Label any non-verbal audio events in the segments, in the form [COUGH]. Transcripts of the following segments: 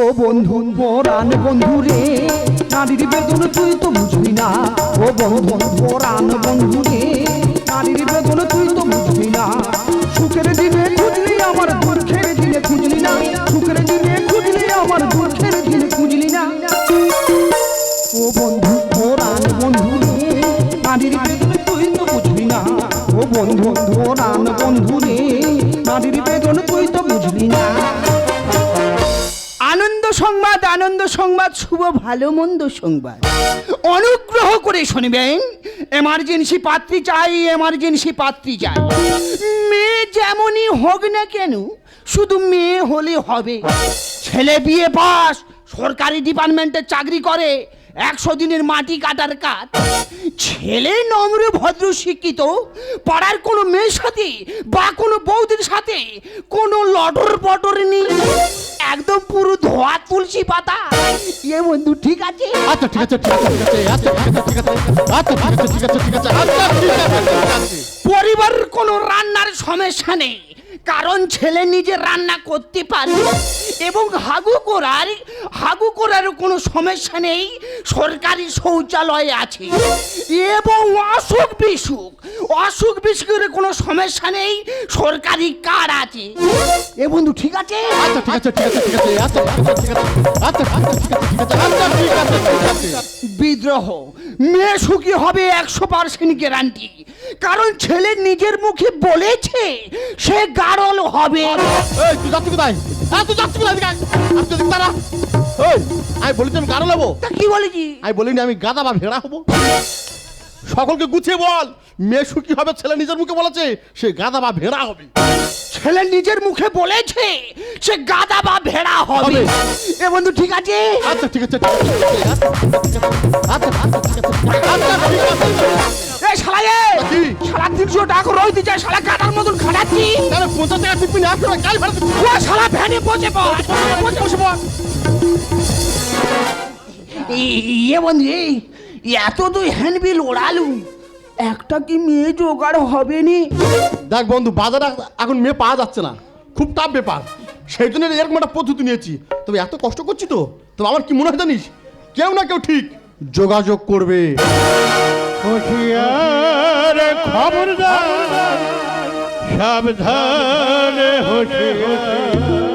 ও বন্ধু, পরাণ বন্ধু রে, নারীর বেদন তুই তো বুঝবি না। ও বন্ধু, পরাণ বন্ধু রে, নারীর বেদন তুই তো বুঝবি না। সুখের দিনে খুঁজলি আমার, দুঃখের দিনে খুঁজলি না। সুখের দিনে খুঁজলি আমার, দুঃখের দিনে খুঁজলি না। ও বন্ধু, পরাণ বন্ধু রে, নারীর বেদন তুই তো বুঝবি না। ও বন্ধু, পরাণ বন্ধু রে, নারীর বেদন তুই তো বুঝবি না। সংবাদ, আনন্দ সংবাদ, শুভ, ভালো, মন্দ সংবাদ। অনুগ্রহ করে শুনবেন এমার্জেন্সি পাত্রী চাই এমার্জেন্সি পাত্রী চাই। মেয়ে যেমনই হোক না কেন, শুধু মেয়ে হলে হবে। ছেলে বিয়ে পাস, সরকারি ডিপার্টমেন্টে চাকরি করে একশো দিনের মাটি কাটার কাজ। ছেলে নম্র ভদ্র শিক্ষিত পাড়ার কোনো মেয়ের সাথে বা কোনো বৌদির সাথে কোনো লটর পটর নেই। একদম পুরো ধোয়া তুলসী পাতা। এ বন্ধু ঠিক আছে? আচ্ছা ঠিক আছে ঠিক আছে ঠিক আছে আচ্ছা ঠিক আছে ঠিক আছে আচ্ছা ঠিক আছে আচ্ছা ঠিক আছে ঠিক আছে। পরিবারের কোনো রান্নার সমস্যা নেই। কারণ ছেলে নিজে রান্না করতে পারে এবং হাগু করার হাগু করার কোনো সমস্যা নেই সরকারি শৌচালয় আছে এবং অসুখ বিসুখ অসুখ বিসুখের কোনো সমস্যা নেই সরকারি কার্ড আছে এ বন্ধু ঠিক আছে আচ্ছা ঠিক আছে ঠিক আছে ঠিক আছে আচ্ছা ঠিক আছে আচ্ছা ঠিক আছে ঠিক আছে আচ্ছা ঠিক আছে ঠিক আছে বিদ্রোহ মেয়ে সুখী হবে একশো পার্সেন্ট গ্যারান্টি কারণ ছেলে নিজের মুখে বলেছে সে গারল হবে। এই তুই যাচ্ছি কোথায়? হ্যাঁ তুই যাচ্ছি কোথায়? এদিকে আয়। আচ্ছা দেখ তারা ওই আমি বলেছি আমি গারল হব। তা কি বলেছি আমি বলিনি আমি গাদা বা ভেড়া হব। সকলকে গুছিয়ে বল। মেয়ে সুখী হবে ছেলে নিজের মুখে বলেছে সে গাদা বা ভেড়া হবে। ছেলে নিজের মুখে বলেছে সে গাদা বা ভেড়া হবে। এ বন্ধু ঠিক আছে? আচ্ছা ঠিক আছে আচ্ছা আচ্ছা ঠিক আছে এ কি? শালা তিনশো টাকা শালা গাদার মতন খাটাচ্ছি তাহলে পঞ্চাশ টাকা টিপি না আসলে কাল ভাড়া ও শালা ভ্যানে পচে বসে ইয়ে বন্ধু এই এত তুই হ্যান্ডবিল ওড়ালু? একটা কি মেয়ে জোগাড় হবে নি? দেখ বন্ধু বাজারে এখন মেয়ে পাওয়া যাচ্ছে না। খুব টাফ ব্যাপার। সেই জন্য এরকম একটা পদ্ধতি নিয়েছি। তবে এত কষ্ট করছি তো? তবে আমার কি মনে হয় জানিস? কেউ না কেউ ঠিক যোগাযোগ করবে। হুঁশিয়ার খবরদার সাবধানে হুঁশিয়ার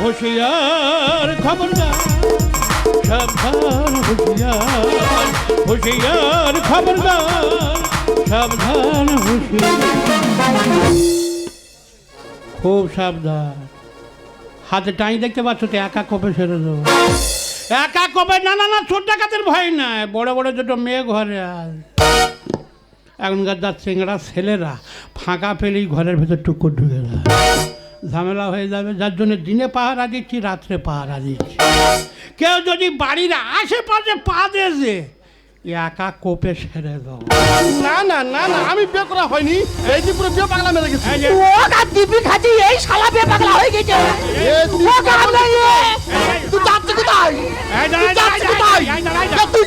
হুঁশিয়ার খবরদার হুঁশিয়ার হুঁশিয়ার খবরদার, সাবধান খুব সাবধান। হাতে টাই দেখতে পাচ্ছ তো, একা কোপে সেরে দেবো। একা কবে? না না না ছোট ডাকাতের ভয় নাই। বড় বড় দুটো মেয়ে ঘরে আর এখনকার যা চেংড়া ছেলেরা, ফাঁকা ফেলেই ঘরের ভেতর টুকুর ঢুকে যায়। ঝামেলা হয়ে যাবে, যার জন্য দিনে পাহারা দিচ্ছি রাত্রে পাহারা দিচ্ছি কেউ যদি বাড়ির আশেপাশে পা দিয়েছে একা কোপে সেরে দাও। না না না না আমি বিয়ে করা হয়নি। এই যে পুরো বিয়ে পাগলা মেরে গেছি। ও গা দিবি খাচ্ছি এই শালা বে পাগলা হয়ে গেছে। এ, তুই ও গা এ তুই যাচ্ছি কোথায়? তুই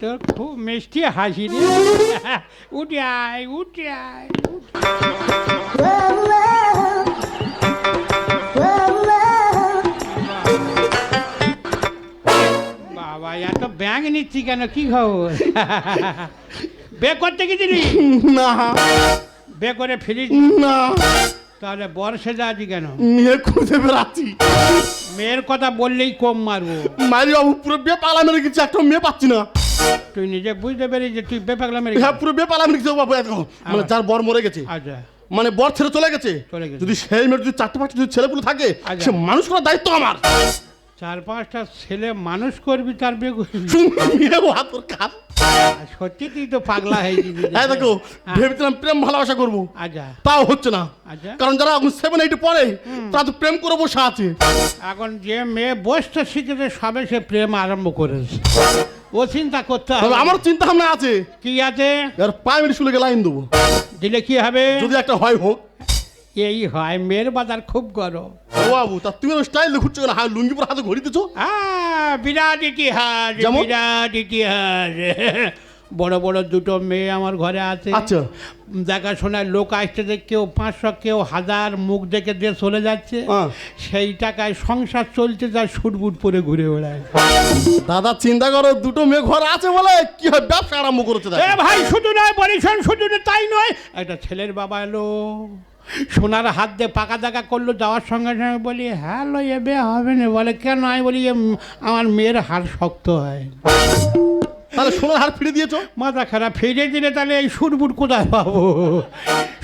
তোর খুব মিষ্টি হাসি রে। উঠে আয় উঠে আয় উঠে ব্যাঙ নিচ্ছি কেন? কি খবর [LAUGHS] বে করতে গেছিলি? না। বে করে ফিরিস না। তাহলে বর্ষে যাচ্ছি কেন? মেয়ে খুঁজে বেড়াচ্ছি। মেয়ের কথা বললেই কম মারবো। মারি বাবু পুরো বিয়ে পাগলা মেরে গেছি একটা মেয়ে পাচ্ছি না। তুই নিজে বুঝতে পেরে যে তুই বেপাগলা মেরে হ্যাঁ পুরো বে পাগলা মেরে গেছি বাবু দেখো মানে যার বর মরে গেছে। আচ্ছা। মানে বর ছেড়ে চলে গেছে। চলে গেছে। যদি সেই মেয়ের যদি চারটে পাঁচটা যদি ছেলেপুলে থাকে আচ্ছা। সে মানুষ করার দায়িত্ব আমার। চার পাঁচটা ছেলে মানুষ করবি তার বিয়ে করবি। [LAUGHS] হাতর সত্যি তুই তো পাগলা হয়ে [LAUGHS] হ্যাঁ দেখো হ্যাঁ। ভেবেছিলাম প্রেম ভালোবাসা করব। আচ্ছা। তাও হচ্ছে না। আচ্ছা। কারণ যারা এখন সেভেন এইটে পড়ে তারা তো প্রেম করে বসে আছে। এখন যে মেয়ে বসতে শিখেছে সবে সে প্রেম আরম্ভ করেছে। ও চিন্তা করতে হবে। আমার চিন্তা ভাবনা আছে। কি আছে? এর প্রাইমারি স্কুলে লাইন দেবো। দিলে কি হবে? যদি একটা হয় হোক। এই হয় মেয়ের বাজার খুব গরম। ও বাবু তা তুমি স্টাইল ঘুরছো কেন? হ্যাঁ লুঙ্গি পরে হাতে ঘড়ি দিছো বিরাট ইতিহাস বিরাট ইতিহাস। বড় বড় দুটো মেয়ে আমার ঘরে আছে। আচ্ছা। দেখাশোনায় লোক আসতেছে কেউ পাঁচশো কেউ হাজার মুখ দেখে দিয়ে চলে যাচ্ছে। সেই টাকায় সংসার চলতে যায় শুটবুট পরে ঘুরে বেড়ায়। দাদা চিন্তা করো দুটো মেয়ে ঘর আছে বলে কি হয় ব্যবসা আরম্ভ করেছে। ভাই শুধু নয় পরিশন শুধু তাই নয়। একটা ছেলের বাবা এলো। সোনার হাত দিয়ে পাকা দেখা করল, যাওয়ার সঙ্গে সঙ্গে বলি, হ্যালো এবে হবে না? বলে, কেন? আমি বলি আমার মেয়ের হাড় শক্ত হয়। তাহলে সোনার হার ফিরে দিয়েছ? মাথা খারাপ ফিরে দিলে তাহলে এই সুরবুট কোথায় পাবো?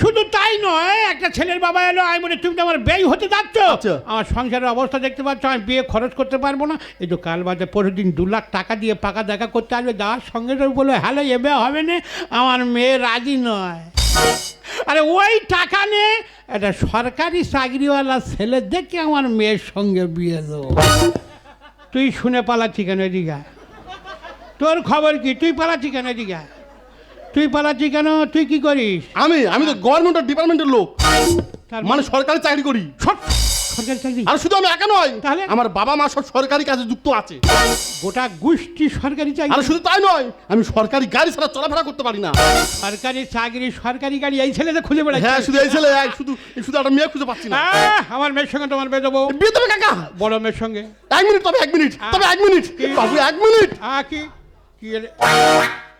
শুধু তাই নয় একটা ছেলের বাবা এলো আমি বলি তুমি তো আমার ব্যয় হতে যাচ্ছ। আচ্ছা। আমার সংসারের অবস্থা দেখতে পাচ্ছ আমি বিয়ে খরচ করতে পারব না। এই তো কাল বাদে পরের দিন দু লাখ টাকা দিয়ে পাকা দেখা করতে আসবে যাওয়ার সঙ্গে বলে হ্যালো এবে হবে না আমার মেয়ে রাজি নয়। আরে ওই টাকা নে একটা সরকারি চাকরিওয়ালা ছেলে দেখে আমার মেয়ের সঙ্গে বিয়ে দেবো। তুই শুনে পালাচ্ছি কেন এদিকে। তোর খবর কি? তুই পালাচ্ছি কেন এদিকে। তুই পালাচ্ছি কেন? তুই কি করিস? আমি? আমি তো গভর্নমেন্টের ডিপার্টমেন্টের লোক। মানে সরকারি চাকরি করি। সর- সরকারি চাকরি? আর শুধু আমি একা নয় তাহলে? আমার বাবা মা সব সরকারি কাজে যুক্ত আছে। গোটা গোষ্ঠী সরকারি চাকরি? আর শুধু তাই নয় আমি সরকারি গাড়ি ছাড়া চলাফেরা করতে পারি না। সরকারি চাকরি সরকারি গাড়ি এই ছেলেদের খুঁজে হ্যাঁ শুধু এই ছেলে শুধু শুধু একটা মেয়ে খুঁজে পাচ্ছি না। আমার মেয়ের সঙ্গে তোমার বেয়ে দেবো। বিয়ে দেবে কাকা? বড় মেয়ের সঙ্গে। এক মিনিট তবে এক মিনিট তবে এক মিনিট? বাবু এক মিনিট। আ কি? কি রে?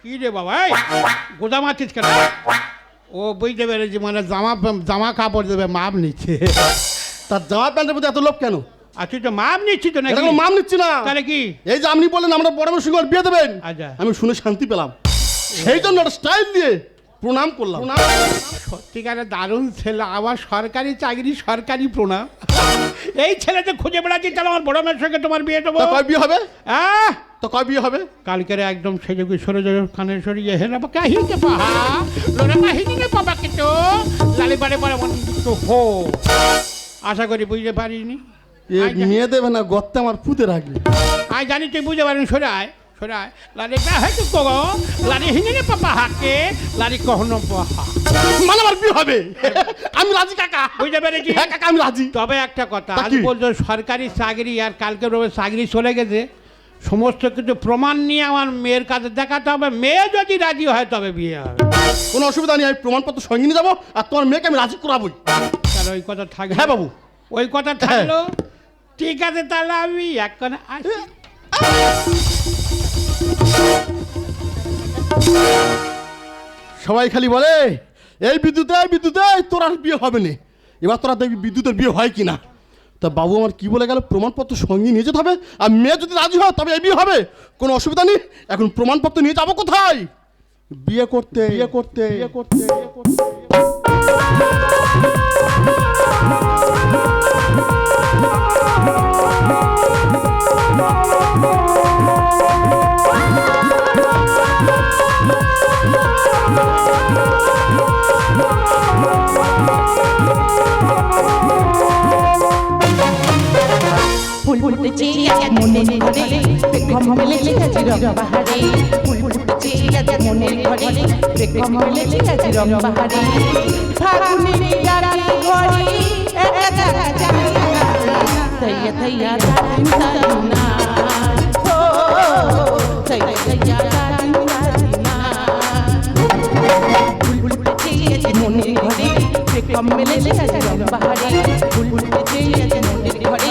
কি রে বাবা এই? গোদা কেন? ও বুঝতে পেরেছি মানে জামা জামা কাপড় দেবে মাপ নিচ্ছে। তার জামা প্যান্টের প্রতি এত লোক কেন? আর তুই তো মাপ নিচ্ছি তো নাকি? মাম নিচ্ছি না। তাহলে কি? এই যে আপনি বললেন আমরা বড় মেয়ের সঙ্গে বিয়ে দেবেন। আচ্ছা। আমি শুনে শান্তি পেলাম। সেই জন্য একটা স্টাইল দিয়ে প্রণাম করলাম। প্রণাম। সত্যিকারে দারুণ ছেলে আবার সরকারি চাকরি সরকারি প্রণাম। এই ছেলে তো খুঁজে বেড়াচ্ছি তাহলে আমার বড় মেয়ের সঙ্গে তোমার বিয়ে দেবো। বিয়ে হবে? আহ! তো কয় বিয়ে হবে? কালকের একদম সেজে সরে যাবে কানে সরিয়ে হেলা বা কাহিতে পাহা? লোরা কাহিনী নে পাবা কিন্তু লালি বারে বারে মন তো হো। আশা করি বুঝতে পারিনি। মেয়ে দেবে না গর্তে আমার পুঁতে রাখবে। আয় জানি তুই বুঝতে পারিনি সরে আয় সরে আয়। লালি কা হয়তো কো লালি হিনে পাপা হাকে লালি কহনো পাহা। মানে আমার বিয়ে হবে? আমি রাজি কাকা। বুঝতে পেরেছি হ্যাঁ কাকা আমি রাজি। তবে একটা কথা আজ বলছো সরকারি চাকরি আর কালকে রবে চাকরি চলে গেছে। সমস্ত কিছু প্রমাণ নিয়ে আমার মেয়ের কাছে দেখাতে হবে। মেয়ে যদি রাজি হয় তবে বিয়ে হবে। কোনো অসুবিধা নেই আমি প্রমাণপত্র সঙ্গে নিয়ে যাব আর তোমার মেয়েকে আমি রাজি করাবোই। তাহলে ওই কথা থাকবে হ্যাঁ বাবু। ওই কথা থাকল। ঠিক আছে তাহলে আমি এখন আসি। সবাই খালি বলে এই বিদ্যুতে বিদ্যুতে তোর আর বিয়ে হবে না। এবার তোরা দেখবি বিদ্যুতের বিয়ে হয় কি না তা বাবু আমার কি বলে গেল? প্রমাণপত্র সঙ্গে নিয়ে যেতে হবে। আর মেয়ে যদি রাজি হয় তবে এই বিয়ে হবে। কোনো অসুবিধা নেই। এখন প্রমাণপত্র নিয়ে যাব কোথায়? বিয়ে করতে। বিয়ে করতে। বিয়ে করতে। বিয়ে ফুল ফুটেছে মনের ঘরে বেগম মেলেছে আজ রং বাহারে। ফুল ফুটেছে মনের ঘরে বেগম মেলেছে আজ রং বাহারে। ফাগুনে ডালে ঘরে একা একা যায় না তৈয়া তৈয়া দাদিন দাদিনা ও তৈয়া তৈয়া দাদিন দাদিনা ফুল ফুটেছে মনের ঘরে বেগম মেলেছে আজ রং বাহারে। ফুল ফুটেছে মনের ঘরে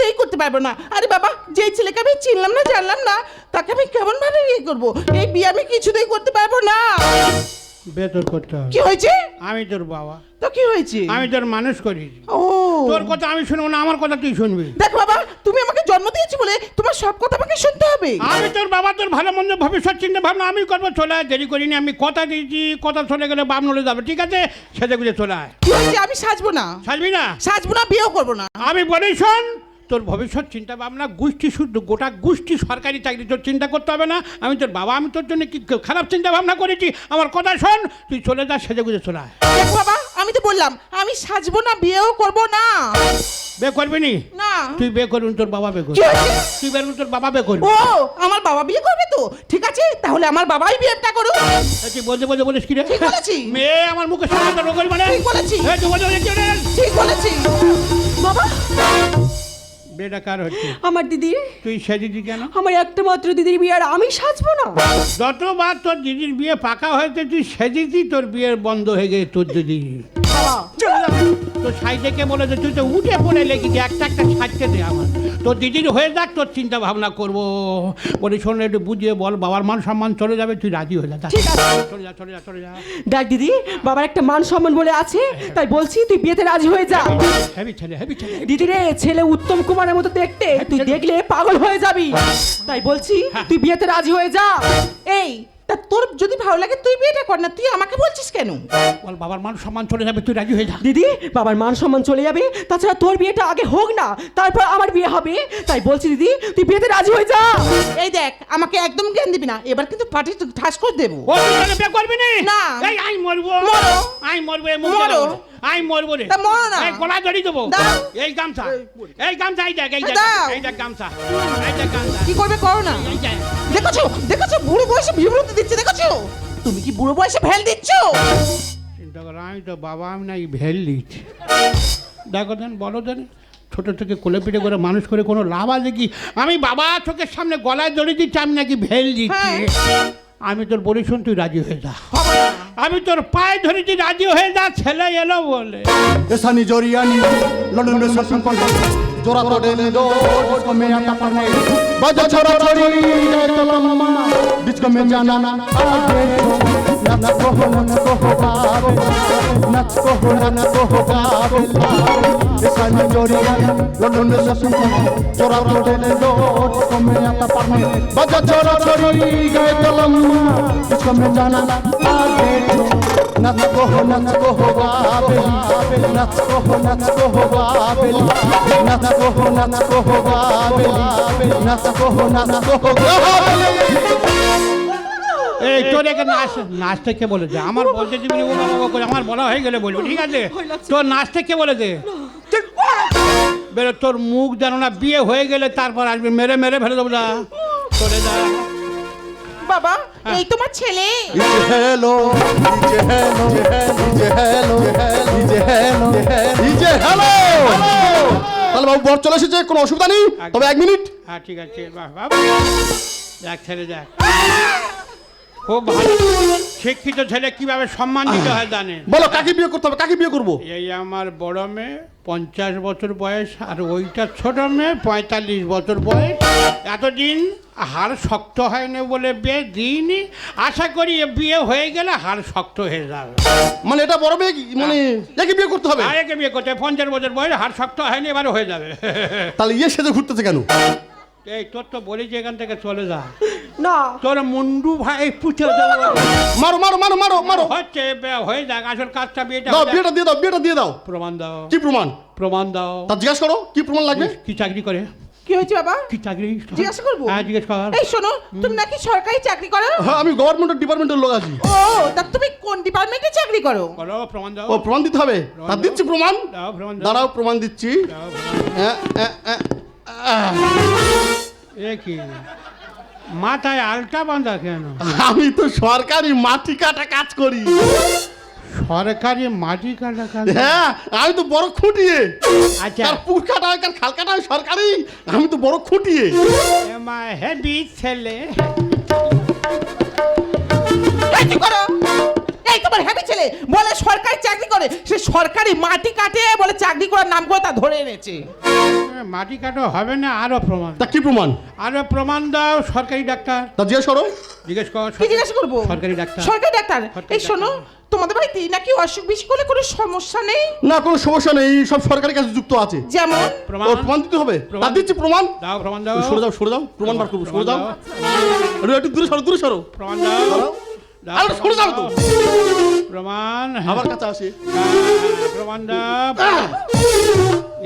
কিছুতেই করতে পারব না। আরে বাবা যে ছেলেকে আমি চিনলাম না জানলাম না তাকে আমি কেমন ভাবে বিয়ে করব? এই বিয়ে আমি কিছুতেই করতে পারব না। বেতন করতে হবে। কি হয়েছে? আমি তোর বাবা। তো কি হয়েছে? আমি তোর মানুষ করি ও। তোর কথা আমি শুনব না আমার কথা তুই শুনবি। দেখ বাবা তুমি আমাকে জন্ম দিয়েছি বলে তোমার সব কথা আমাকে শুনতে হবে। আমি তোর বাবা তোর ভালো মন্দ ভবিষ্যৎ চিন্তা ভাবনা আমি করব চলে আয় দেরি করিনি আমি কথা দিয়েছি কথা চলে গেলে বাপ নলে যাবে ঠিক আছে? সেজে গুজে চলে আয়। কি হয়েছে? আমি সাজবো না। সাজবি না? সাজবো না বিয়েও করব না। আমি বলি শোন তোর ভবিষ্যৎ চিন্তা ভাবনা গোষ্ঠী শুদ্ধ গোটা গোষ্ঠী সরকারি চাকরি তোর চিন্তা করতে হবে না। আমি তোর বাবা আমি তোর জন্য কি খারাপ চিন্তা ভাবনা করেছি? আমার কথা শোন তুই চলে যা সেজে গুজে চলে আয়। বাবা আমি তো বললাম আমি সাজবো না বিয়েও করব না। বে করবি নি? না। তুই বে করবি তোর বাবা বে করবি। তুই বের তোর বাবা বে করবি। ও আমার বাবা বিয়ে করবে তো? ঠিক আছে তাহলে আমার বাবাই বিয়েটা করুক। তুই বলতে বলতে বলিস কি রে? ঠিক বলেছি। মেয়ে আমার মুখে সামনে রোগল মানে? ঠিক বলেছি। এই তুই বলতে বলছিস কি রে? ঠিক বলেছি। বাবা। বিয়েটা কার হচ্ছে? আমার দিদি তুই সেজেছি কেন? আমার একটা মাত্র দিদির বিয়ে আর আমি সাজবো না। যতবার তোর দিদির বিয়ে পাকা হয়েছে তুই সেজেছি তোর বিয়ের বন্ধ হয়ে গেছে তোর দিদি। তো তোর সাইডে কে বলে যে তুই তো উঠে পড়ে লেগেছি একটা একটা ছাড়তে দে আমার। তোর দিদির হয়ে যাক তোর চিন্তা ভাবনা করব। বলি শোন একটু বুঝিয়ে বল বাবার মান সম্মান চলে যাবে তুই রাজি হয়ে যা যা। ঠিক আছে। চলে যা চলে যা চলে যা। দেখ দিদি বাবার একটা মান সম্মান বলে আছে তাই বলছি তুই বিয়েতে রাজি হয়ে যা। হেভি ছেলে হেভি ছেলে দিদি রে ছেলে। উত্তম কুমারের মতো দেখতে তুই দেখলে পাগল হয়ে যাবি। তাই বলছি তুই বিয়েতে রাজি হয়ে যা। এই তোর যদি ভালো লাগে তুই বিয়েটা কর না তুই আমাকে বলছিস কেন? বল বাবার মান সম্মান চলে যাবে তুই রাজি হয়ে যা। দিদি বাবার মান সম্মান চলে যাবে তাছাড়া তোর বিয়েটা আগে হোক না তারপর আমার বিয়ে হবে। তাই বলছি দিদি তুই বিয়েতে রাজি হয়ে যা। এই দেখ আমাকে একদম জ্ঞান দিবি না এবার কিন্তু পার্টি ঠাস করে দেবো। ও তুই তাহলে বিয়ে করবি নি? না। এই আই মরবো। মরো। আই মরবো এই মুখ মরো। আই মরবো রে। তা মরো না। এই গলা জড়ি দেবো। এই গামছা। এই গামছা এই দেখ এই দেখ এই দেখ গামছা। এই দেখ গামছা। কি করবে করো না। এই দেখ। দেখেছ? দেখেছ? বুড়ো বয়সে বিভ্রান্তি দিচ্ছে দেখেছ? তুমি কি বুড়ো বয়সে ভেল দিচ্ছ? চিন্তা করো আমি তো বাবা আমি নাই ভেল দিচ্ছি। দেখো দেন বলো দেন ছোটো থেকে কোলে পিঠে করে মানুষ করে কোনো লাভ আছে কি? আমি বাবা চোখের সামনে গলায় ধরে দিচ্ছি আমি নাকি ভেল দিচ্ছি। হ্যাঁ। আমি তোর বলি শুন তুই রাজি হয়ে যা। আমি তোর পায়ে ধরেছি রাজি হয়ে যা ছেলে এলো বলে। এসানি জরিয়ানি লন্ডন जोरा तो डेले दो डिस्को में आता पड़ने बजा छोरा छोरी जाए तो लम्मा डिस्को में जाना आगे नच को हो नच को हो बाबे नच को हो नच को हो बाबे ऐसानी जोरियानी लंदन में शॉपिंग पर जोरा तो डेले दो डिस्को में आता पड़ने बजा छोरा छोरी जाए तो लम्मा डिस्को में जाना ना आगे এই নাচ নাচতে কে বলেছে? আমার বলতে আমার বলা হয়ে গেলে বলব, ঠিক আছে? তোর নাচতে কে বলেছে? বেরো, তোর মুখ জানো না বিয়ে হয়ে গেলে তারপর আসবে, মেরে মেরে ফেলে দেবো তোরে যা। বাবা এই তোমার ছেলে। হ্যালো হ্যালো তাহলে বাবু বর চলে এসেছে কোনো অসুবিধা নেই? তবে এক মিনিট। হ্যাঁ ঠিক আছে বাহ যাক। খুব ভালো। শিক্ষিত ছেলে কীভাবে সম্মান দিতে হয় জানে? বলো কাকে বিয়ে করতে হবে? কাকে বিয়ে করব? এই আমার বড় মেয়ে পঞ্চাশ বছর বয়স আর ওইটা ছোট মেয়ে পঁয়তাল্লিশ বছর বয়স। এতদিন হাড় শক্ত হয়নি বলে বিয়ে দিইনি। আশা করি এ বিয়ে হয়ে গেলে হাড় শক্ত হয়ে যাবে। মানে এটা বড় মেয়ে কি? মানে একে বিয়ে করতে হবে? আরেকে বিয়ে করতে পঞ্চাশ বছর বয়স হাড় শক্ত হয়নি এবারে হয়ে যাবে। তাহলে ইয়ে সেজে ঘুরতেছে কেন? এই তোর তো বলি যে এখান থেকে চলে যা। না। তোর মুন্ডু ভাই পুছে দেবো। মারো মারো মারো মারো মারো। হচ্ছে হয়ে যাক আসল কাজটা বিয়েটা দাও বিয়েটা দিয়ে দাও বিয়েটা দিয়ে দাও। প্রমাণ দাও। কি প্রমাণ? প্রমাণ দাও। তা জিজ্ঞাসা করো কি প্রমাণ লাগবে? কি চাকরি করে? কি হয়েছে বাবা? কি চাকরি? জিজ্ঞাসা করব? হ্যাঁ জিজ্ঞেস কর। এই শোনো তুমি নাকি সরকারি চাকরি করো? হ্যাঁ আমি গভর্নমেন্টের ডিপার্টমেন্টের লোক আছি। ও তা তুমি কোন ডিপার্টমেন্টে চাকরি করো? বলো প্রমাণ দাও। ও প্রমাণ দিতে হবে? তা দিচ্ছি প্রমাণ? দাও প্রমাণ দাও। দাঁড়াও প্রমাণ দিচ্ছি। হ্যাঁ, হ্যাঁ, হ্যাঁ, কি? মাথায় আলটা বাঁধা কেন? আমি তো সরকারি মাটি কাটা কাজ করি। সরকারি মাটি কাটা কাজ হ্যাঁ আমি তো বড় খুঁটিয়ে। আচ্ছা। আর পুর কাটা হয় কার খাল কাটা হয় সরকারি আমি তো বড় খুঁটিয়ে। এমা হেভি ছেলে। কি করো? এই তোমার হ্যাপি ছেলে? বলে সরকারি চাকরি করে। সে সরকারি মাটি কাটে বলে চাকরি করার নাম করে তা ধরে এনেছে। মাটি কাটো হবে না আরও প্রমাণ তা কি প্রমাণ? আরও প্রমাণ দাও সরকারি ডাক্তার। তা জিজ্ঞেস করো। জিজ্ঞেস কর কি জিজ্ঞাসা করব? সরকারি ডাক্তার। সরকারি ডাক্তার? এই শোনো তোমাদের বাড়িতে নাকি অসুখ বিসুখ হলে কোনো সমস্যা নেই? না কোনো সমস্যা নেই সব সরকারি কাজে যুক্ত আছে। যেমন? প্রমাণ। প্রমাণ দিতে হবে। তা প্রমাণ। দিচ্ছি প্রমাণ। দাও প্রমাণ দাও। সরে যাও সরে যাও। প্রমাণ বার করব সরে দাও। একটু একটু দূরে সরো দূরে সরো। প্রমাণ দাও। দাও আরে সরে যাও তো প্রমাণ আমার কাছে আসে হ্যাঁ, প্রমাণ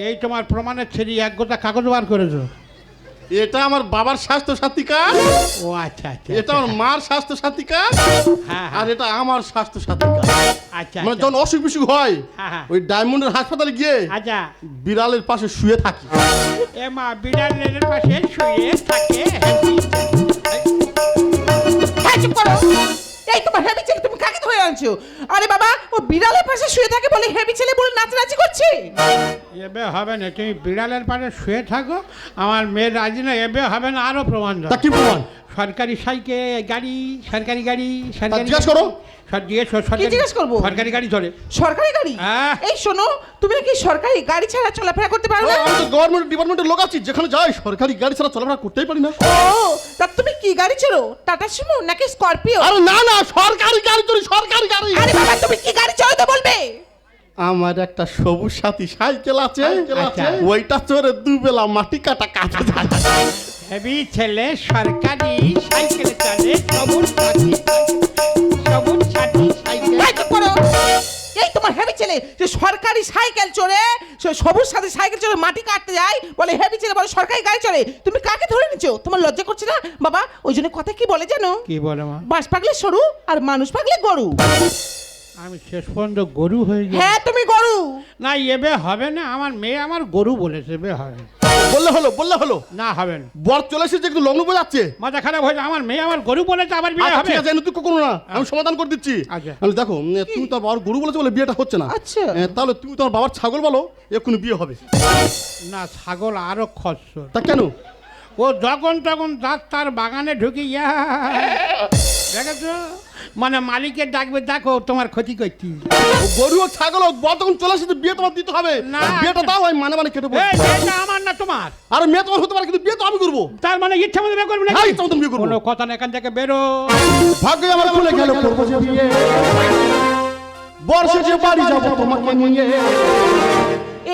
এই তোমার প্রমাণের ছেড়ে এক গোটা কাগজ বার করেছ এটা আমার বাবার স্বাস্থ্য সাথী কার্ড ও আচ্ছা আচ্ছা এটা আমার মার স্বাস্থ্য সাথী কার্ড হ্যাঁ, আর এটা আমার স্বাস্থ্য সাথী কার্ড আচ্ছা মানে আচ্ছা। যখন অসুখ বিসুখ হয় হ্যাঁ, হ্যাঁ। ওই ডায়মন্ডের হাসপাতালে গিয়ে আচ্ছা বিড়ালের পাশে শুয়ে থাকি এ মা বিড়ালের পাশে শুয়ে থাকে হ্যাঁ। এই তোমার হেবি ছেলে তুমি কাকে ধরে আনছো আরে বাবা ও বিড়ালের পাশে শুয়ে থাকে বলে হেবি ছেলে বলে নাচানাচি করছে এবে হবে না তুমি বিড়ালের পাশে শুয়ে থাকো আমার মেয়ের রাজি না এবে হবে না আরও প্রমাণ দাও। তা কি প্রমাণ সরকারি সাইকেল গাড়ি সরকারি গাড়ি সরকারি জিজ্ঞেস করো। সর- জিজ্ঞেস করো, সরকারি- জিজ্ঞেস করব? সরকারি গাড়ি চলে সরকারি গাড়ি? হ্যাঁ। এই শোনো তুমি নাকি সরকারি গাড়ি ছাড়া চলাফেরা করতে পারো না? আমি তো গভর্নমেন্ট ডিপার্টমেন্টের লোক আছি যেখানে যাই সরকারি গাড়ি ছাড়া চলাফেরা করতেই পারি না। ও তা তুমি কি গাড়ি চলো টাটা সুমো নাকি স্করপিও? আরে না না সরকারি গাড়ি চলি সরকারি গাড়ি। আরে বাবা তুমি কি গাড়ি চলো তো বলবে? আমার একটা সবুজ সাথী সাইকেল আছে আচ্ছা। ওইটা চড়ে দুবেলা মাটি কাটা কাটা যায়। হেবি ছেলে সরকারি সাইকেল চলে সবুজ সাথী এই তোমার হেভি ছেলে যে সরকারি সাইকেল চড়ে সে সবুজ সাথে সাইকেল চড়ে মাটি কাটতে যায় বলে হেভি ছেলে বলে সরকারি গাড়ি চড়ে তুমি কাকে ধরে নিচ্ছ তোমার লজ্জা করছে না? বাবা ওই জন্য কথা কি বলে জানো? কি বলে মা? বাস পাগলে সরু আর মানুষ পাগলে গরু। আমি শেষ পর্যন্ত গরু হয়ে যাই হ্যাঁ তুমি গরু। না এবে হবে না আমার মেয়ে আমার গরু বলেছে এবে হবে। বললে হলো বললে হলো। না হবেন বর চলে এসেছে একটু লগ্ন বোঝাচ্ছে মাথা খারাপ হয়েছে আমার মেয়ে আমার গরু বলেছে আবার বিয়ে আচ্ছা হবে। ঠিক আছে তুই কোনো না। আমি সমাধান করে দিচ্ছি। আচ্ছা। দেখো তুমি তো বাবার গরু বলেছে বলে বিয়েটা হচ্ছে না। আচ্ছা। তাহলে তুমি তোমার বাবার ছাগল বলো এক্ষুনি বিয়ে হবে। না ছাগল আরও খসর। তা কেন? ও যখন তখন দাঁত তার বাগানে ঢুকে ইয়া। দেখেছ? মানে মালিকের ডাকবে দেখো তোমার ক্ষতি করছি। গরু হোক ছাগল বর চলে এসেছে বিয়ে তোমার দিতে হবে। না। বিয়েটা দাও আমি মানে মানে কেটে মেয়েটা আমার না তোমার। আর মেয়ে তোমার হতে পারে কিন্তু বিয়ে তো আমি করব। তার মানে ইচ্ছা মতো বিয়ে করবে না হ্যাঁ, ইচ্ছা মতন বিয়ে করব। কোনো কথা না এখান থেকে বেরো। ভাগ্যে আমার খুলে গেল করব যে বিয়ে। বর্ষে যে বাড়ি যাব তোমাকে নিয়ে।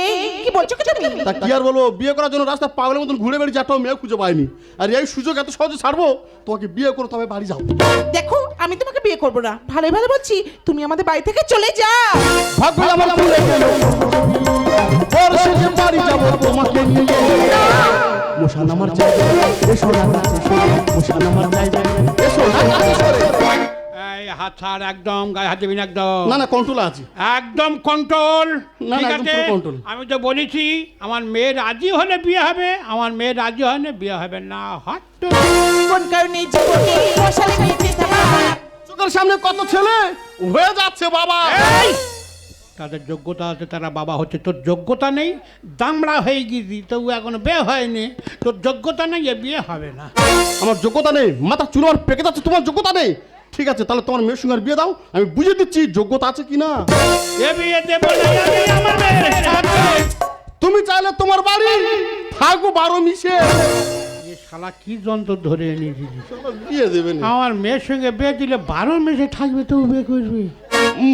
এই কি বলছো কি তুমি? তা কি আর বলব? বিয়ে করার জন্য রাস্তা পাগলের মতন ঘুরে বেড়ি একটাও মেয়ে খুঁজে পাইনি আর এই সুযোগ এত সহজে ছাড়বো? তোমাকে বিয়ে করে তবে বাড়ি যাও। দেখো আমি তোমাকে বিয়ে করব না। ভালো ভালো বলছি তুমি আমাদের বাড়ি থেকে চলে যাও। ভাগ্যে আমার গেল। বর্ষে বাড়ি যাব তোমাকে নিয়ে। মশান আমার চাইবে এসো না এসো মশান আমার চাইবে এসো না হাত ছাড় একদম গায়ে হাত দেবেন একদম। না না কন্ট্রোল আছে। একদম কন্ট্রোল না, ঠিক একদম আছে? পুরো আমি তো বলেছি আমার মেয়ে রাজি হলে বিয়ে হবে আমার মেয়ে রাজি হলে বিয়ে হবে না। হাত কোন কারণে জীবনে মেতে চোখের সামনে কত ছেলে? হয়ে যাচ্ছে বাবা। এই! তাদের যোগ্যতা আছে তারা বাবা হচ্ছে। তোর যোগ্যতা নেই দামড়া হয়ে গিয়েছি তবু এখনও বিয়ে হয়নি। তোর যোগ্যতা নেই এ বিয়ে হবে না। আমার যোগ্যতা নেই মাথা চুলো আমার পেকে যাচ্ছে তোমার যোগ্যতা নেই। ঠিক আছে তাহলে তোমার মেয়ের সঙ্গে আর বিয়ে দাও আমি বুঝে দিচ্ছি যোগ্যতা আছে কি না এ বিয়ে দেবো না আমি আমার মেয়ের সাথে। তুমি চাইলে তোমার বাড়ি থাকব বারো মিশে। এ শালা কি যন্ত্র ধরে এনেছি বিয়ে দেবে না। আমার মেয়ের সঙ্গে বিয়ে দিলে বারো মেসে থাকবে তো বিয়ে করবে।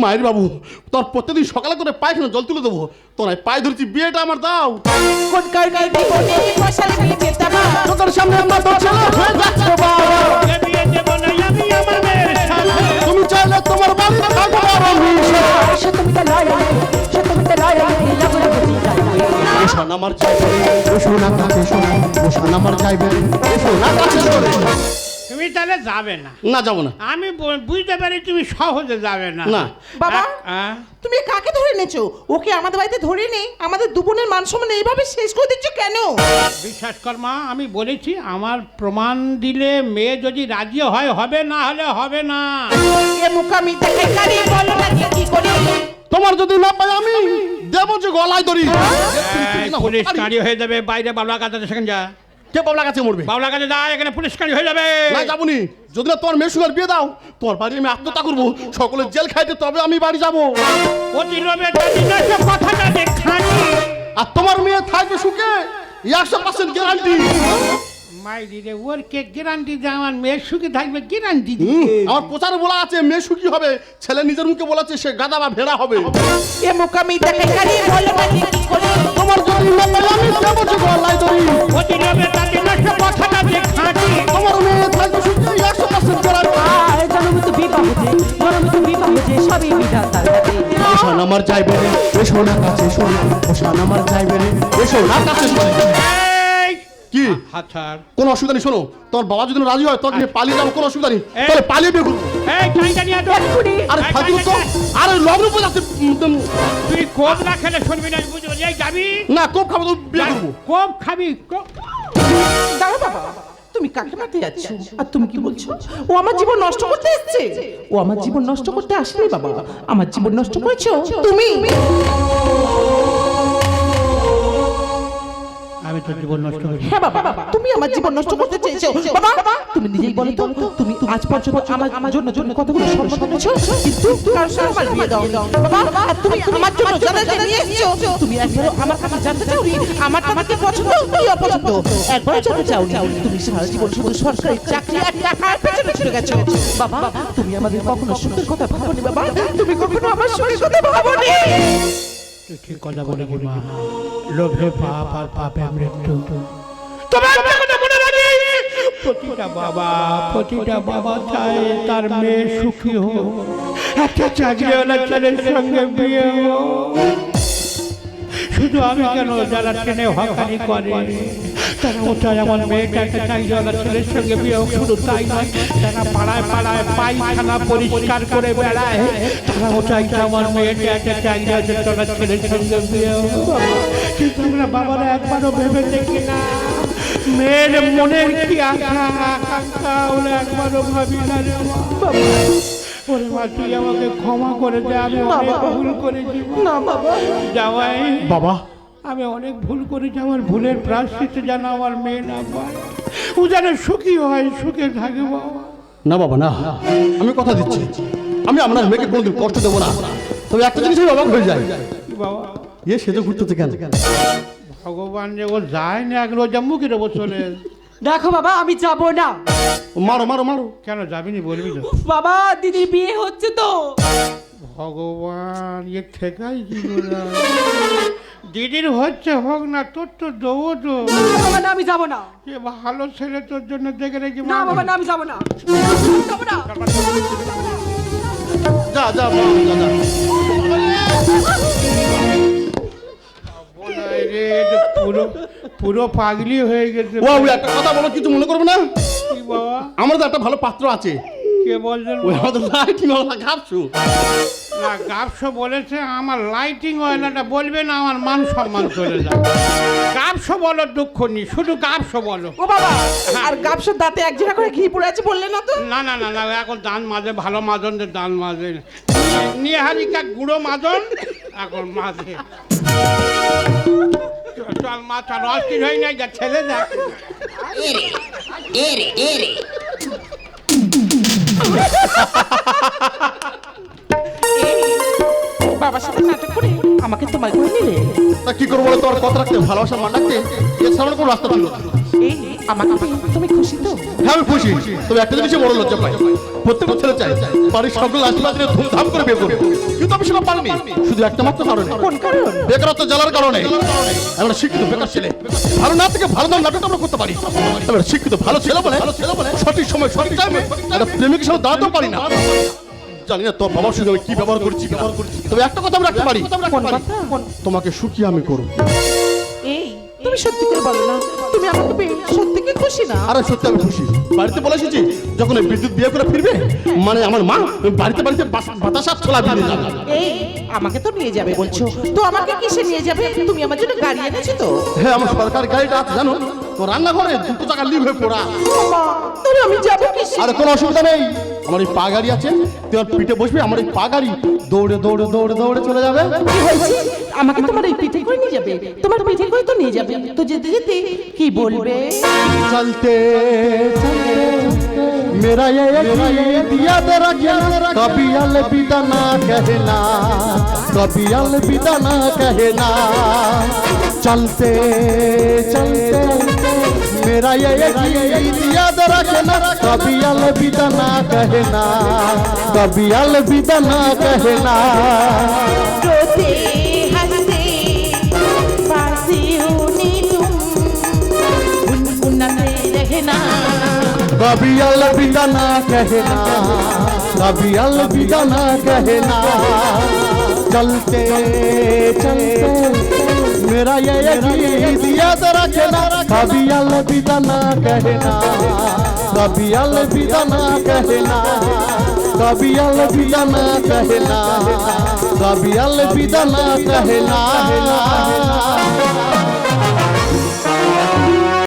মায়ের বাবু তোর প্রত্যেকদিন সকালে করে পায়খানা জল তুলে দেবো। তোর এই পায়ে ধরছি বিয়েটা আমার দাও। থাকা চোখের সামনে আমার তো ছেলে। হয়ে যাচ্ছে বাবা এ বিয়ে দেবো না তুমি চাইলে তোমার বাড়ি থাকব সত্যমিতা লয় লাগু লাগু আমার চাইবে। ওষো কাছে শোনো আমার চাইবে। ওষো কাছে শোনে তুমি তাহলে যাবে না। না যাব না। আমি বুঝতে পারি তুমি সহজে যাবে না। না। বাবা? তুমি কাকে ধরে এনেছো? ওকে আমাদের বাড়িতে ধরে নেই আমাদের দুবোনের মান সম্মান এইভাবে শেষ করে দিচ্ছ কেন? বিশ্বাস কর মা আমি বলেছি আমার প্রমাণ দিলে মেয়ে যদি রাজি হয় হবে না হলে হবে না। এ মুখামি কারি? বলো না কি কি করি। তোমার যদি না পাই আমি দেবো যে গলায় ধরি পুলিশ গাড়ি হয়ে যাবে বাইরে বাবলা কাছে সেখানে যা। কে বাবলা কাছে মরবে। বাবলা কাছে যা এখানে পুলিশ হয়ে যাবে। না যাবনি। যদি না তোমার মেয়ের সঙ্গে বিয়ে দাও তোমার বাড়ি আমি আত্মহত্যা করব। সকলে জেল খাইতে তবে আমি বাড়ি যাব। আর তোমার মেয়ে থাকবে সুখে একশো পার্সেন্ট গ্যারান্টি মাই ওর কে গ্যারান্টি যে আমার মেয়ের সুখে থাকবে? গ্যারান্টি আমার প্রচারে বলা আছে মেয়ে সুখী হবে। ছেলে নিজের মুখে বলাচ্ছে সে গাদা বা ভেড়া হবে। এ মুখামি দেখে কারি বলো না। কি কি করি তোমার যদি আমি দেবো গলায় ধরি ওশান আমার যাইবে রে এসো না কাছে শোনে ওশান আমার যাইবে রে এসো না কাছে শোনে। কি? হাত ছাড়। কোনো অসুবিধা নেই শোনো। তোমার বাবা যদি রাজি হয় তোকে পালিয়ে যাব কোনো অসুবিধা নেই। তাহলে পালিয়ে বিয়ে করব। আরে ফালতু তো। আরে লগ্ন বোঝাতে তুই কোপ না খেলে শুনবি না? এই যাবি? না কোপ খাব তো বিয়ে করব। কোপ খাবি কোপ দাঁড়া বাবা। তুমি কাকে মারতে যাচ্ছ? আর তুমি কি বলছো? ও আমার জীবন নষ্ট করতে এসেছে। ও আমার জীবন নষ্ট করতে আসেনি বাবা। আমার জীবন নষ্ট করেছ? তুমি। আমি তোর জীবন নষ্ট করি হ্যাঁ বাবা তুমি আমার জীবন নষ্ট করতে চেয়েছো। বাবা তুমি নিজেই বলো তো তুমি আজ পর্যন্ত আমার আমার জন্য জন্য কতগুলো সম্পদ এনেছো? কিন্তু কার সঙ্গে আমার বিয়ে দাও। বাবা আর তুমি আমার জন্য জানা জানা নিয়ে এসেছ তুমি একবার আমার কাছে জানতে চাওনি। আমার আমাকে পছন্দ কি অপছন্দ একবার জানতে চাওনি। তুমি সারা জীবন শুধু সরকারি চাকরি আর টাকার পেছনে ছুটে গেছো। বাবা তুমি আমাদের কখনো সুখের কথা ভাবনি। বাবা তুমি কখনো আমার সুখের কথা ভাবনি। ঠিক কথা বলে মা? লোভে পাপ আর পাপে মৃত্যু। তোমার কথা মনে রাখি প্রতিটা বাবা প্রতিটা বাবা চায় তার মেয়ে সুখী হোক। একটা চাকরিওয়ালা ছেলের সঙ্গে বিয়ে হোক। শুধু আমি কেন যারা ট্রেনে হকারি করে? তারাও চায় আমার মেয়েটা একটা চাকরিওয়ালা ছেলের সঙ্গে বিয়ে শুধু তাই নয় যারা পাড়ায় পাড়ায় পায়খানা পরিষ্কার করে বেড়ায়। চাইছে আমার মেয়েটা একটা চাকরিওয়ালা ছেলের সঙ্গে বিয়ে কিন্তু আমরা বাবারা একবারও ভেবে দেখি না মেয়ের মনের কি আশা আকাঙ্ক্ষা ওরা একবারও ভাবি না রে ওরে মা তুই আমাকে ক্ষমা করে দে আমি ভুল করেছি। না বাবা। জামাই বাবা আমি অনেক ভুল করেছি আমার ভুলের প্রাশ্চিত যেন আমার মেয়ে না পায়। ও যেন সুখী হয় সুখে থাকে বাবা। না বাবা না। আমি কথা দিচ্ছি। আমি আপনার মেয়েকে কোনোদিন কষ্ট দেবো না। তবে একটা জিনিস আমি অবাক হয়ে যায় কি বাবা? ইয়ে সেজে ঘুরতেছে কেন? ভগবান যে ও যায় না এক রোজা মুখের ওপর চলে। দেখো বাবা আমি যাব না। মারো মারো মারো। কেন যাবিনি বলবি তো? বাবা দিদির বিয়ে হচ্ছে তো। ভগবান ইয়ে ঠেকাই কি দিদির হচ্ছে হোক না তোর তো দেবো তো। বাবা না আমি যাব না। এ ভালো ছেলে তোর জন্য দেখে রেখে না বাবা না আমি যাব না। যাব না। যা যা মা, যা যা। রে পুরো পুরো পাগলি হয়ে গেছে। ও একটা কথা বলো কিছু মনে করবে না? বাবা? আমার তো একটা ভালো পাত্র আছে। কে বলছেন? ওই আমাদের লাইটিং ওলা ঘাপছু না গাবসো বলেছে আমার লাইটিং হয় না এটা বলবে না আমার মান সম্মান চলে যায় গাবসো বলো দুঃখ নেই শুধু গাবসো বলো। ও বাবা আর গাবসার দাঁতে এক জায়গা করে ঘি পড়ে আছে বললে না তো? না না না না এখন দান মাঝে ভালো মাজনদের দান মাঝে। নিয়ে হারিকা গুঁড়ো মাজন এখন মাঝে। চল, চল মা চল অস্থির হয়ে নাই যা ছেলে দেখ। আমাকে তোমার মাইক নিলে? তা কি করব বলে তোমার কথা রাখতে, ভালোবাসা মান রাখতে এর সামনে কোনো রাস্তা ছিল না। এই আমাকে তুমি খুশি তো? হ্যাঁ আমি খুশি। তবে একটা জিনিসে বড় লজ্জা পাই। প্রত্যেক ছেলে চাই। বাড়ির সকল আশীর্বাদ নিয়ে ধুমধাম করে বিয়ে করবে। কিন্তু আমি সেটা পারিনি। শুধু একটা মাত্র কারণে। কোন কারণ? বেকারত্ব জ্বালার কারণে। আমরা শিক্ষিত বেকার ছেলে। ভালো না থেকে ভালো দাম নাটক আমরা করতে পারি। আমরা শিক্ষিত ভালো ছেলে বলে ভালো ছেলে বলে সঠিক সময় সঠিক টাইমে একটা প্রেমিকের সাথে দাঁড়াতেও পারি না। জানি না তোর বাবার সঙ্গে কি ব্যবহার করছি ব্যবহার করছি তবে একটা কথা আমি রাখতে পারি। কথা? তোমাকে সুখী আমি করব। এই তুমি সত্যি করে বলো না তুমি আমাকে পেয়ে সত্যি কি খুশি না? আরে সত্যি আমি খুশি। বাড়িতে বলে এসেছি যখন এই বিদ্যুৎ বিয়ে করে ফিরবে মানে আমার মা বাড়িতে বাড়িতে বাতাসা ছোলা দিয়ে যাবে। এই আমাকে তো নিয়ে যাবে বলছো। তো আমাকে কিসে নিয়ে যাবে? তুমি আমার জন্য গাড়ি এনেছো তো। হ্যাঁ আমার সরকার গাড়িটা আছে জানো? তো রান্নাঘরে দুটো টাকা লিভ হয়ে পড়া মা তাহলে আমি যাবো কিসে আর কোনো অসুবিধা নেই আমার এই পা গাড়ি আছে তুই আমার পিঠে বসবি আমার এই পা গাড়ি দৌড়ে দৌড়ে দৌড়ে দৌড়ে চলে যাবে কি হয়েছে আমাকে তোমার এই পিঠে করে নিয়ে যাবে তোমার পিঠে করে তো নিয়ে যাবে তো যেতে যেতে কি বলবে चलते चलते मेरा ये ये दिया तेरा क्या कभी अलविदा ना कहना कभी अलविदा ना कहना चलते चलते मेरा ये ये दिया तेरा क्या कभी अलविदा ना कहना। कभी अलविदा ना कहना। रोते हँसते पासे होने तुम। गुनगुनाते रहना। कभी अलविदा ना कहना। कभी अलविदा ना कहना। चलते चलते। मेरा ये गीत याद रखना कभी अलविदा ना कहना कभी अलविदा ना कहना कभी अलविदा ना कहना कभी अलविदा ना कहना